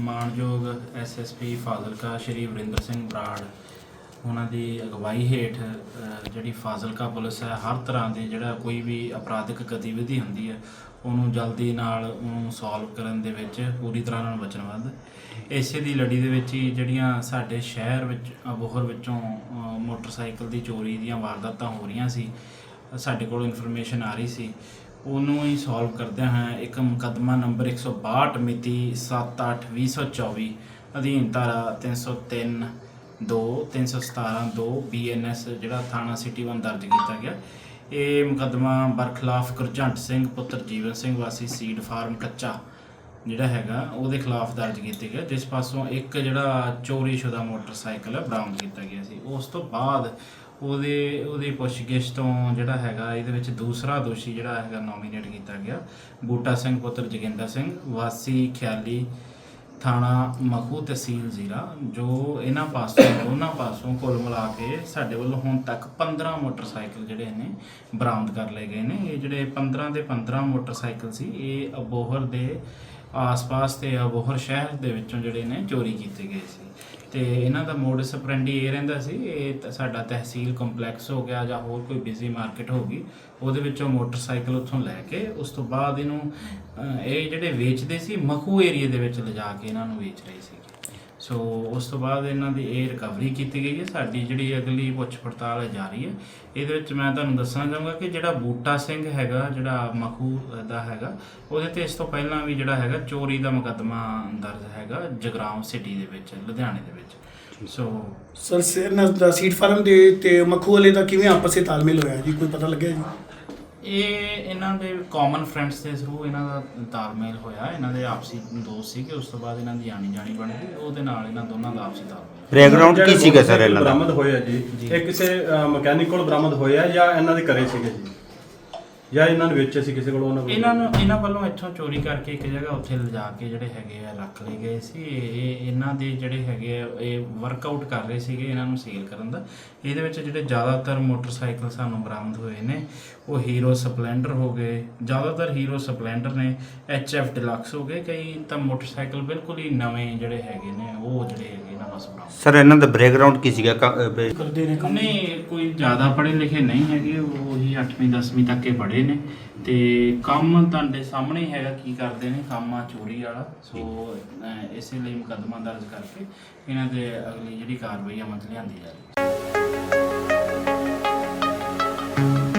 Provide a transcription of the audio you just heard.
ਮਾਨਯੋਗ ਐਸਐਸਪੀ ਫਾਜ਼ਿਲਕਾ ਸ਼੍ਰੀ ਵਰਿੰਦਰ ਸਿੰਘ ਬਰਾੜ, ਉਹਨਾਂ ਦੀ ਅਗਵਾਈ ਹੇਠ ਜਿਹੜੀ ਫਾਜ਼ਿਲਕਾ ਪੁਲਿਸ ਹੈ, ਹਰ ਤਰ੍ਹਾਂ ਦੇ ਜਿਹੜਾ ਕੋਈ ਵੀ ਅਪਰਾਧਿਕ ਗਤੀਵਿਧੀ ਹੁੰਦੀ ਹੈ, ਉਹਨੂੰ ਜਲਦੀ ਨਾਲ ਉਹਨੂੰ ਸੋਲਵ ਕਰਨ ਦੇ ਵਿੱਚ ਪੂਰੀ ਤਰ੍ਹਾਂ ਨਾਲ ਵਚਨਬੱਧ। ਇਸੇ ਦੀ ਲੜੀ ਦੇ ਵਿੱਚ ਹੀ ਜਿਹੜੀਆਂ ਸਾਡੇ ਸ਼ਹਿਰ ਵਿੱਚ ਅਬੋਹਰ ਵਿੱਚੋਂ ਮੋਟਰਸਾਈਕਲ ਦੀ ਚੋਰੀ ਦੀਆਂ ਵਾਰਦਾਤਾਂ ਹੋ ਰਹੀਆਂ ਸੀ, ਸਾਡੇ ਕੋਲ ਇਨਫੋਰਮੇਸ਼ਨ ਆ ਰਹੀ ਸੀ ਉਹਨੂੰ ਹੀ ਸੋਲਵ ਕਰਦਿਆਂ ਹਾਂ। ਇੱਕ ਮੁਕੱਦਮਾ ਨੰਬਰ 162 ਮਿਤੀ 7/8/2024 ਅਧੀਨ ਧਾਰਾ 303 2 317 2 ਬੀਐਨਐਸ ਜਿਹੜਾ ਥਾਣਾ ਸਿਟੀ 1 ਦਰਜ ਕੀਤਾ ਗਿਆ। ਇਹ ਮੁਕੱਦਮਾ ਬਰਖਲਾਫ ਗੁਰਜੰਟ ਸਿੰਘ, ਪੁੱਤਰ ਜੀਵਨ ਸਿੰਘ, ਵਾਸੀ ਸੀਡ ਫਾਰਮ ਕੱਚਾ, ਜਿਹੜਾ ਹੈਗਾ, ਉਹਦੇ ਖਿਲਾਫ ਦਰਜ ਕੀਤੇ ਗਿਆ ਜਿਸ ਪਾਸੋਂ ਇੱਕ ਜਿਹੜਾ ਚੋਰੀਸ਼ੁਦਾ ਮੋਟਰਸਾਈਕਲ ਹੈ, ਬਰਾਮਦ ਕੀਤਾ ਗਿਆ ਸੀ। ਉਸ ਤੋਂ ਬਾਅਦ ਉਹਦੇ, ਉਹਦੀ ਪੁੱਛਗਿੱਛ ਤੋਂ ਜਿਹੜਾ ਹੈਗਾ, ਇਹਦੇ ਵਿੱਚ ਦੂਸਰਾ ਦੋਸ਼ੀ ਜਿਹੜਾ ਹੈਗਾ ਨੋਮੀਨੇਟ ਕੀਤਾ ਗਿਆ। ਬੂਟਾ ਸਿੰਘ ਪੁੱਤਰ ਜੋਗਿੰਦਰ ਸਿੰਘ, ਵਾਸੀ ਖਿਆਲੀ ਥਾਣਾ ਮਖੂ ਤਹਿਸੀਲ ਜ਼ੀਰਾ, ਜੋ ਇਹਨਾਂ ਪਾਸੋਂ, ਦੋਨਾਂ ਪਾਸੋਂ ਕੁੱਲ ਮਿਲਾ ਕੇ ਸਾਡੇ ਵੱਲੋਂ ਹੁਣ ਤੱਕ 15 ਮੋਟਰਸਾਈਕਲ ਜਿਹੜੇ ਨੇ ਬਰਾਮਦ ਕਰ ਲਏ ਗਏ ਨੇ। ਇਹ ਜਿਹੜੇ 15 ਦੇ 15 ਮੋਟਰਸਾਈਕਲ ਸੀ, ਇਹ ਅਬੋਹਰ ਦੇ ਆਸ-ਪਾਸ ਤੇ ਅਬੋਹਰ ਸ਼ਹਿਰ ਦੇ ਵਿੱਚੋਂ ਜਿਹੜੇ ਨੇ ਚੋਰੀ ਕੀਤੇ ਗਏ ਸੀ। ਤੇ ਇਹਨਾਂ ਦਾ ਮੋਡਸ ਆਪਰੈਂਡੀ ਇਹ ਰਹਿੰਦਾ ਸੀ, ਇਹ ਤਾਂ ਸਾਡਾ ਤਹਿਸੀਲ ਕੰਪਲੈਕਸ ਹੋ ਗਿਆ ਜਾਂ ਹੋਰ ਕੋਈ ਬਿਜ਼ੀ ਮਾਰਕੀਟ ਹੋ ਗਈ, ਉਹਦੇ ਵਿੱਚੋਂ ਮੋਟਰਸਾਈਕਲ ਉੱਥੋਂ ਲੈ ਕੇ ਉਸ ਤੋਂ ਬਾਅਦ ਇਹਨੂੰ ਇਹ ਜਿਹੜੇ ਵੇਚਦੇ ਸੀ, ਮਖੂ ਏਰੀਆ ਦੇ ਵਿੱਚ ਲਿਜਾ ਕੇ ਇਹਨਾਂ ਨੂੰ ਵੇਚ ਰਹੇ ਸੀ ਸੋ ਉਸ ਤੋਂ ਬਾਅਦ ਇਹਨਾਂ ਦੀ ਇਹ ਰਿਕਵਰੀ ਕੀਤੀ ਗਈ ਹੈ। ਸਾਡੀ ਜਿਹੜੀ ਅਗਲੀ ਪੁੱਛ ਪੜਤਾਲ ਜਾਰੀ ਹੈ। ਇਹਦੇ ਵਿੱਚ ਮੈਂ ਤੁਹਾਨੂੰ ਦੱਸਣਾ ਚਾਹਾਂਗਾ ਕਿ ਜਿਹੜਾ ਬੂਟਾ ਸਿੰਘ ਹੈਗਾ, ਜਿਹੜਾ ਮਖੂ ਦਾ ਹੈਗਾ, ਉਹਦੇ ਤੇ ਇਸ ਤੋਂ ਪਹਿਲਾਂ ਵੀ ਜਿਹੜਾ ਹੈਗਾ, ਚੋਰੀ ਦਾ ਮੁਕੱਦਮਾ ਦਰਜ ਹੈਗਾ ਜਗਰਾਉਂ ਸਿਟੀ ਦੇ ਵਿੱਚ, ਲੁਧਿਆਣੇ ਦੇ ਵਿੱਚ। ਸੋ ਸਰ ਸਰ ਦਾ ਸੀਡ ਫਾਰਮ ਦੇ ਤੇ ਮਖੂ ਵਾਲੇ ਦਾ ਕਿਵੇਂ ਆਪਸ ਵਿੱਚ ਤਾਲਮੇਲ ਹੋਇਆ ਜੀ? ਕੋਈ ਪਤਾ ਲੱਗਿਆ ਜੀ? ਇਹ ਇਹਨਾਂ ਦੇ ਕਾਮਨ ਫਰੈਂਡਸ ਦੇ ਥਰੂ ਇਹਨਾਂ ਦਾ ਤਾਲਮੇਲ ਹੋਇਆ। ਇਹਨਾਂ ਦੇ ਆਪਸੀ ਦੋਸਤ ਸੀ ਕਿ ਉਸ ਤੋਂ ਬਾਅਦ ਇਹਨਾਂ ਦੀ ਆਣੀ ਜਾਣੀ ਬਣ ਗਈ। ਉਹਦੇ ਨਾਲ ਇਹਨਾਂ ਦੋਨਾਂ ਦਾ ਆਪਸੀ ਤਾਲਮੇਲ ਬੈਕਗ੍ਰਾਉਂਡ ਕੀ ਸੀਗਾ ਸਰ ਇਹਨਾਂ ਦਾ? ਬਰਾਮਦ ਹੋਇਆ ਜੀ? ਇਹ ਕਿਸੇ ਮਕੈਨਿਕ ਕੋਲ ਬਰਾਮਦ ਹੋਇਆ ਜਾਂ ਇਹਨਾਂ ਦੇ ਘਰੇ ਸੀਗੇ ਜੀ? ਜਾਂ ਇਹਨਾਂ ਨੇ ਵੇਚੇ ਸੀ ਕਿਸੇ ਕੋਲ ਉਹਨਾਂ ਕੋਲ ਇਹਨਾਂ ਨੂੰ ਇਹਨਾਂ ਵੱਲੋਂ ਇੱਥੋਂ ਚੋਰੀ ਕਰਕੇ ਇੱਕ ਜਗ੍ਹਾ ਉੱਥੇ ਲਿਜਾ ਕੇ ਜਿਹੜੇ ਹੈਗੇ ਆ ਰੱਖ ਲਏ ਗਏ ਸੀ। ਇਹ ਇਹਨਾਂ ਦੇ ਜਿਹੜੇ ਹੈਗੇ ਆ ਇਹ ਵਰਕਆਊਟ ਕਰ ਰਹੇ ਸੀਗੇ ਇਹਨਾਂ ਨੂੰ ਸੇਲ ਕਰਨ ਦਾ। ਇਹਦੇ ਵਿੱਚ ਜਿਹੜੇ ਜ਼ਿਆਦਾਤਰ ਮੋਟਰਸਾਈਕਲ ਸਾਨੂੰ ਬਰਾਮਦ ਹੋਏ ਨੇ ਉਹ ਹੀਰੋ ਸਪਲੈਂਡਰ ਹੋ ਗਏ। ਜ਼ਿਆਦਾਤਰ ਹੀਰੋ ਸਪਲੈਂਡਰ ਨੇ ਐਫ ਡਿਲਕਸ ਹੋ ਗਏ। ਕਈ ਤਾਂ ਮੋਟਰਸਾਈਕਲ ਬਿਲਕੁਲ ਹੀ ਨਵੇਂ ਜਿਹੜੇ ਹੈਗੇ ਨੇ ਉਹ ਜਿਹੜੇ ਹੈਗੇ ਇਹਨਾਂ ਪਾਸ ਬਰਾਮਦ ਸਰ ਇਹਨਾਂ ਦਾ ਬੈਕਗ੍ਰਾਉਂਡ ਕੀ ਸੀਗਾ? ਕ- ਅਹ ਬੇ- ਕਰਦੇ ਨੇ ਕੰਮ ਨਹੀਂ ਕੋਈ ਜ਼ਿਆਦਾ ਪੜ੍ਹੇ ਲਿਖੇ ਨਹੀਂ ਹੈਗੇ ਉਹ ਹੀ 8ਵੀਂ 10ਵੀਂ ਤੱਕ ਹੀ ਪੜ੍ਹੇ ਨੇ ਤੇ ਕੰਮ ਤੁਹਾਡੇ ਸਾਹਮਣੇ ਹੈਗਾ ਕੀ ਕਰਦੇ ਨੇ? ਕੰਮ ਆ ਚੋਰੀ ਵਾਲਾ। ਸੋ ਅਹ, ਇਸੇ ਲਈ ਮੁਕੱਦਮਾ ਦਰਜ ਕਰਕੇ ਇਹਨਾਂ ਦੇ ਅਗਲੀ ਜਿਹੜੀ ਕਾਰਵਾਈ ਅਮਲ 'ਚ ਲਿਆਂਦੀ ਜਾ ਰਹੀ ਹੈ